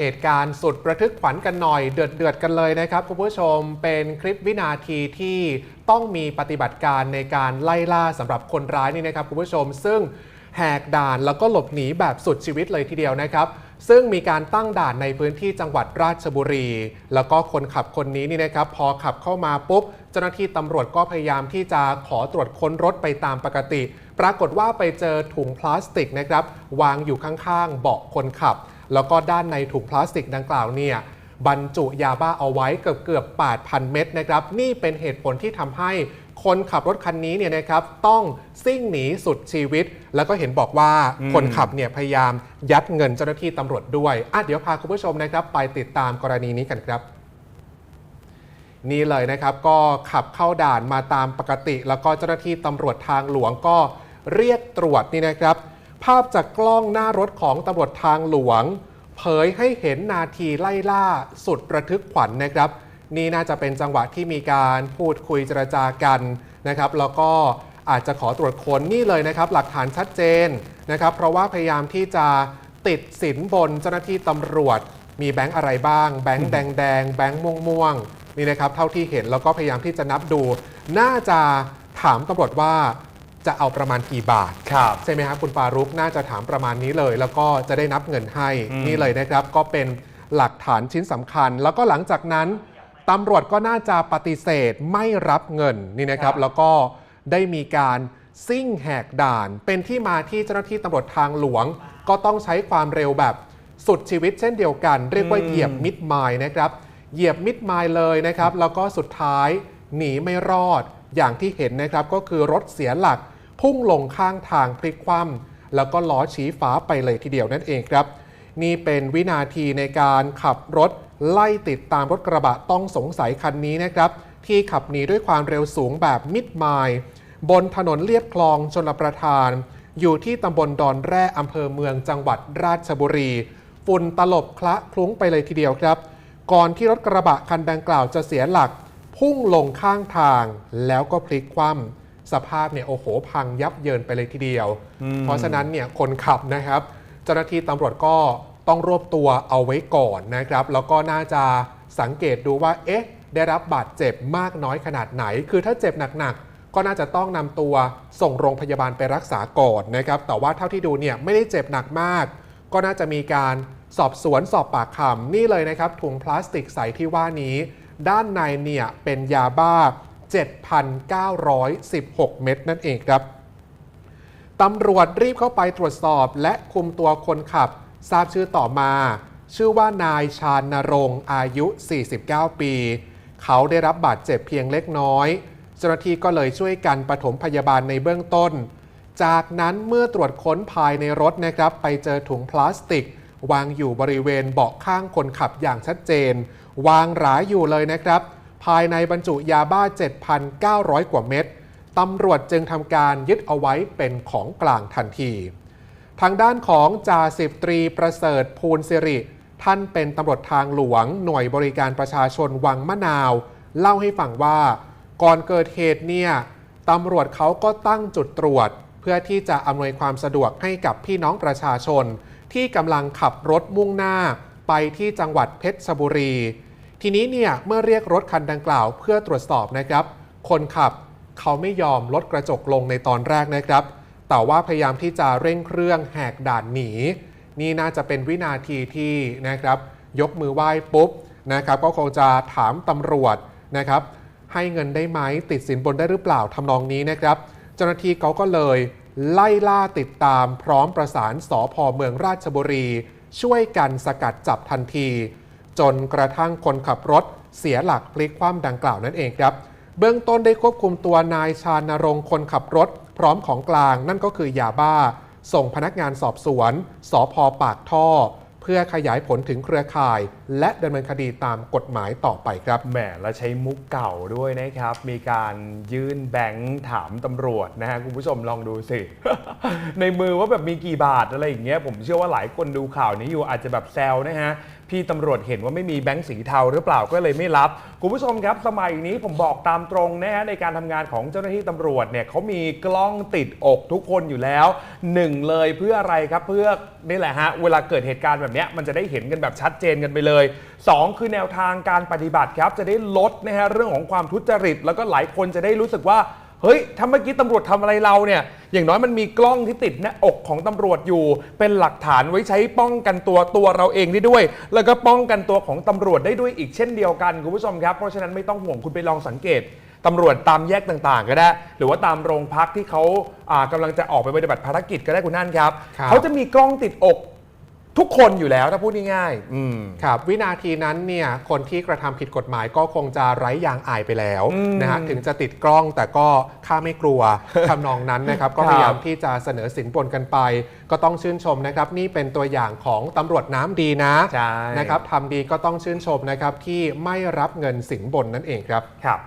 เหตุการณ์สุดระทึกขวัญกันหน่อยเดือดเดือดกันเลยนะครับคุณผู้ชมเป็นคลิปวินาทีที่ต้องมีปฏิบัติการในการไล่ล่าสำหรับคนร้ายนี่นะครับคุณผู้ชม ซึ่งแหกด่านแล้วก็หลบหนีแบบสุดชีวิตเลยทีเดียวนะครับ ซึ่งมีการตั้งด่านในพื้นที่จังหวัดราชบุรี แล้วก็คนขับคนนี้นี่นะครับ พอขับเข้ามาปุ๊บ เจ้าหน้าที่ตำรวจก็พยายามที่จะขอตรวจค้นรถไปตามปกติ ปรากฏว่าไปเจอถุงพลาสติกนะครับวางอยู่ข้างๆ เบาะคนขับ แล้วก็ด้านในถุงพลาสติกดังกล่าวเนี่ยบรรจุยาบ้าเอาไว้เกือบเกือบ8,000 เม็ดนะครับ นี่เป็นเหตุผลที่ทำให้คนขับรถคันนี้เนี่ยนะครับต้องซิ่งหนีสุดชีวิต แล้วก็เห็นบอกว่าคนขับเนี่ยพยายามยัดเงินเจ้าหน้าที่ตำรวจด้วยอะเดี๋ยวพาคุณผู้ชมนะครับ ไปติดตามกรณีนี้กันครับ นี่เลยนะครับก็ขับเข้าด่านมาตามปกติ แล้วก็เจ้าหน้าที่ตำรวจทางหลวงก็เรียกตรวจนี่นะครับ ภาพจากกล้องหน้ารถของตำรวจทางหลวง เผยให้เห็นนาทีไล่ล่าสุดระทึกขวัญนะครับ นี่น่าจะเป็นจังหวะที่มีการพูดคุยเจรจากันนะครับ แล้วก็อาจจะขอตรวจค้นนี่เลยนะครับ หลักฐานชัดเจนนะครับ เพราะว่าพยายามที่จะติดสินบนเจ้าหน้าที่ตำรวจ มีแบงค์อะไรบ้าง แบงค์แดงแดงๆแบงค์ม่วงม่วงๆนี่นะครับเท่าที่เห็นแล้วก็พยายามที่จะนับดู น่าจะถามตำรวจว่า จะเอาประมาณกี่บาท ครับ ใช่ไหมครับคุณปารุกน่าจะถามประมาณนี้เลย แล้วก็จะได้นับเงินให้อืม นี่เลยนะครับ ก็เป็นหลักฐานชิ้นสำคัญ แล้วก็หลังจากนั้นตำรวจก็น่าจะปฏิเสธไม่รับเงินนี่นะครับ แล้วก็ได้มีการซิ่งแหกด่าน เป็นที่มาที่เจ้าหน้าที่ตำรวจทางหลวง ก็ต้องใช้ความเร็วแบบสุดชีวิตเช่นเดียวกัน เรียกว่าอืมเหยียบมิดไมล์นะครับ เหยียบมิดไมล์เลยนะครับ แล้วก็สุดท้ายหนีไม่รอด อย่างที่เห็นนะครับก็คือรถเสียหลัก พุ่งลงข้างทางพลิกคว่ำแล้วก็ล้อชี้ฟ้าไปเลยทีเดียวนั่นเองครับ นี่เป็นวินาทีในการขับรถไล่ติดตามรถกระบะต้องสงสัยคันนี้นะครับ ที่ขับหนีด้วยความเร็วสูงแบบมิดไมล์บนถนนเลียบคลองชลประทาน อยู่ที่ตำบลดอนแร่อำเภอเมืองจังหวัดราชบุรี ฝุ่นตลบคละคลุ้งไปเลยทีเดียวครับ ก่อนที่รถกระบะคันดังกล่าวจะเสียหลัก พุ่งลงข้างทางแล้วก็พลิกคว่ำสภาพเนี่ยโอ้โห พังยับเยินไปเลยทีเดียว เพราะฉะนั้นเนี่ยคนขับนะครับ เจ้าหน้าที่ตำรวจก็ต้องรวบตัวเอาไว้ก่อนนะครับ แล้วก็น่าจะสังเกตดูว่า เอ๊ะ ได้รับบาดเจ็บมากน้อยขนาดไหน คือถ้าเจ็บหนักๆ ก็น่าจะต้องนำตัวส่งโรงพยาบาลไปรักษาก่อนนะครับ แต่ว่าเท่าที่ดูเนี่ยไม่ได้เจ็บหนักมาก ก็น่าจะมีการสอบสวนสอบปากคำนี่เลยนะครับถุงพลาสติกใสที่ว่านี้ ด้านในเนี่ยเป็นยาบ้า 7,916 เม็ดนั่นเองครับตำรวจรีบเข้าไปตรวจสอบและคุมตัวคนขับ ทราบชื่อต่อมา ชื่อว่านายชาญนรงค์อายุ 49 ปี เขาได้รับบาดเจ็บเพียงเล็กน้อยเจ้าหน้าที่ก็เลยช่วยกันปฐมพยาบาลในเบื้องต้น จากนั้นเมื่อตรวจค้นภายในรถนะครับ ไปเจอถุงพลาสติก วางอยู่บริเวณเบาะข้างคนขับอย่างชัดเจน วางหราอยู่เลยนะครับ ภายในบรรจุยาบ้า 7,900 กว่าเม็ดตำรวจจึงทำการยึดเอาไว้เป็นของกลางทันที ทางด้านของจ่าสิบตรีประเสริฐภูลสิริ ท่านเป็นตำรวจทางหลวง หน่วยบริการประชาชนวังมะนาว เล่าให้ฟังว่า ก่อนเกิดเหตุเนี่ยตำรวจเขาก็ตั้งจุดตรวจ เพื่อที่จะอำนวยความสะดวกให้กับพี่น้องประชาชน ที่กำลังขับรถมุ่งหน้า ไปที่จังหวัดเพชรบุรี ทีนี้เนี่ยเมื่อเรียกรถคันดังกล่าวเพื่อตรวจสอบนะครับ คนขับเขาไม่ยอมลดกระจกลงในตอนแรกนะครับ แต่ว่าพยายามที่จะเร่งเครื่องแหกด่านหนี นี่น่าจะเป็นวินาทีที่นะครับ ยกมือไหว้ปุ๊บนะครับ ก็คงจะถามตำรวจนะครับ ให้เงินได้ไหมติดสินบนได้หรือเปล่าทำนองนี้นะครับ เจ้าหน้าที่เขาก็เลยไล่ล่าติดตามพร้อมประสานสพเมืองราชบุรี ช่วยกันสกัดจับทันที จนกระทั่งคนขับรถเสียหลักพลิกคว่ำดังกล่าวนั่นเองครับ เบื้องต้นได้ควบคุมตัวนายชานรงค์คนขับรถ พร้อมของกลางนั่นก็คือยาบ้า ส่งพนักงานสอบสวน สพปากท่อ เพื่อขยายผลถึงเครือข่าย และดำเนินคดีตามกฎหมายต่อไปครับ แหมแล้วใช้มุกเก่าด้วยนะครับ มีการยื่นแบงค์ถามตำรวจนะฮะคุณผู้ชมลองดูสิ ในมือว่าแบบมีกี่บาทอะไรอย่างเงี้ยผมเชื่อว่าหลายคนดูข่าวนี้อยู่อาจจะแบบแซวนะฮะ พี่ตำรวจเห็นว่าไม่มีแบงค์สีเทาหรือเปล่าก็เลยไม่รับคุณผู้ชมครับสมัยนี้ผมบอกตามตรงนะฮะในการทำงานของเจ้าหน้าที่ตำรวจเนี่ยเขามีกล้องติดอกทุกคนอยู่แล้วหนึ่งเลยเพื่ออะไรครับเพื่อนี่แหละฮะเวลาเกิดเหตุการณ์แบบเนี้ยมันจะได้เห็นกันแบบชัดเจนกันไปเลยสองคือแนวทางการปฏิบัติครับจะได้ลดนะฮะเรื่องของความทุจริต แล้วก็หลายคนจะได้รู้สึกว่า เฮ้ยถ้าเมื่อกี้ตำรวจทำอะไรเราเนี่ย อย่างน้อยมันมีกล้องที่ติดหน้าอกของตำรวจอยู่ เป็นหลักฐานไว้ใช้ป้องกันตัวตัวเราเองได้ด้วย แล้วก็ป้องกันตัวของตำรวจได้ด้วยอีกเช่นเดียวกันคุณผู้ชมครับ เพราะฉะนั้นไม่ต้องห่วงคุณไปลองสังเกตตำรวจตามแยกต่างๆ ก็ได้ หรือว่าตามโรงพักที่เขาอ่ากำลังจะออกไปปฏิบัติภารกิจก็ได้คุณนั่นครับ ครับ เขาจะมีกล้องติดอก ทุกคนอยู่แล้วถ้าพูดง่ายๆอืม ครับวินาทีนั้นเนี่ยคนที่กระทำผิดกฎหมายก็คงจะไร้ยางอายไปแล้วอืมนะฮะถึงจะติดกล้องแต่ก็ข้าไม่กลัว ทำนองนั้นนะครับ ก็ครับพยายามที่จะเสนอสินบนกันไป ก็ต้องชื่นชมนะครับ นี่เป็นตัวอย่างของตำรวจน้ำดีนะใช่ นะครับทำดีก็ต้องชื่นชมนะครับที่ไม่รับเงินสินบนนั่นเองครับ ครับ